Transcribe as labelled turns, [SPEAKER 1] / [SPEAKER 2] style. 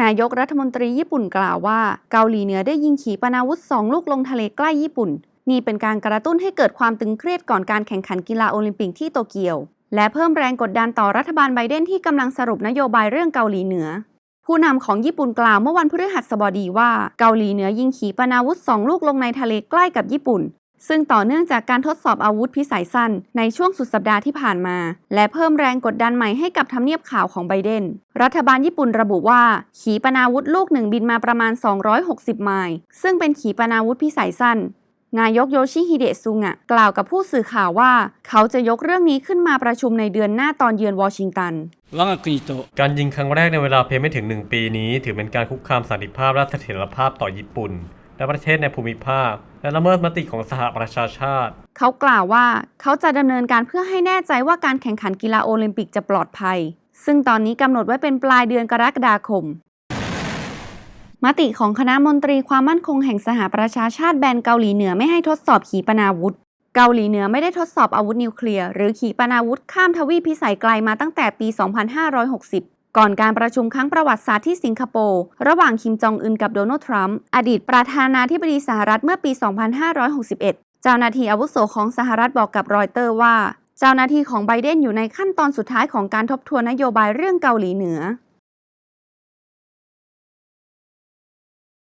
[SPEAKER 1] นายกรัฐมนตรีญี่ปุ่นกล่าวว่า เกาหลีเหนือได้ยิงขีปนาวุธสองลูกลงทะเลใกล้ญี่ปุ่น นี่เป็นการกระตุ้นให้เกิดความตึงเครียดก่อนการแข่งขันกีฬาโอลิมปิกที่โตเกียว และเพิ่มแรงกดดันต่อรัฐบาลไบเดนที่กำลังสรุปนโยบายเรื่องเกาหลีเหนือ ผู้นำของญี่ปุ่นกล่าวเมื่อวันพฤหัสบดีว่า เกาหลีเหนือยิงขีปนาวุธสองลูกลงในทะเลใกล้กับญี่ปุ่น ซึ่งต่อเนื่องจากการทดสอบอาวุธพิสัยสั้น ในช่วงสุดสัปดาห์ที่ผ่านมา และเพิ่มแรงกดดันใหม่ให้กับทำเนียบข่าวของไบเดน รัฐบาลญี่ปุ่นระบุว่า ขีปนาวุธลูกหนึ่งบินมาประมาณ 260 ไมล์ซึ่งเป็นขีปนาวุธพิสัยสั้นนายกโยชิฮิเดะซุงะกล่าวกับผู้สื่อข่าวว่า เขาจะยกเรื่องนี้ขึ้นมาประชุมในเดือนหน้าตอนเยือนวอชิงตัน
[SPEAKER 2] การยิงครั้งแรกในเวลาเพียงไม่ถึงหนึ่งปีนี้ ถือเป็นการคุกคามสันติภาพและเสถียรภาพต่อญี่ปุ่น และประเทศในภูมิภาค และละเมิดมติของสหประชาชาติ
[SPEAKER 1] เขากล่าวว่าเขาจะดำเนินการเพื่อให้แน่ใจว่าการแข่งขันกีฬาโอลิมปิกจะปลอดภัย ซึ่งตอนนี้กำหนดไว้เป็นปลายเดือนกรกฎาคมมติของคณะมนตรีความมั่นคงแห่งสหประชาชาติแบนเกาหลีเหนือไม่ให้ทดสอบขีปนาวุธ เกาหลีเหนือไม่ได้ทดสอบอาวุธนิวเคลียร์หรือขีปนาวุธข้ามทวีปพิสัยไกลมาตั้งแต่ปี 2560 ก่อนการประชุมครั้งประวัติศาสตร์ที่สิงคโปร์ระหว่างคิมจองอึนกับโดนัลด์ทรัมป์อดีตประธานาธิบดีสหรัฐเมื่อปี 2561 เจ้าหน้าที่อาวุโสของสหรัฐบอกกับรอยเตอร์ว่า เจ้าหน้าที่ของไบเดนอยู่ในขั้นตอนสุดท้ายของการทบทวนนโยบายเรื่องเกาหลีเหนือ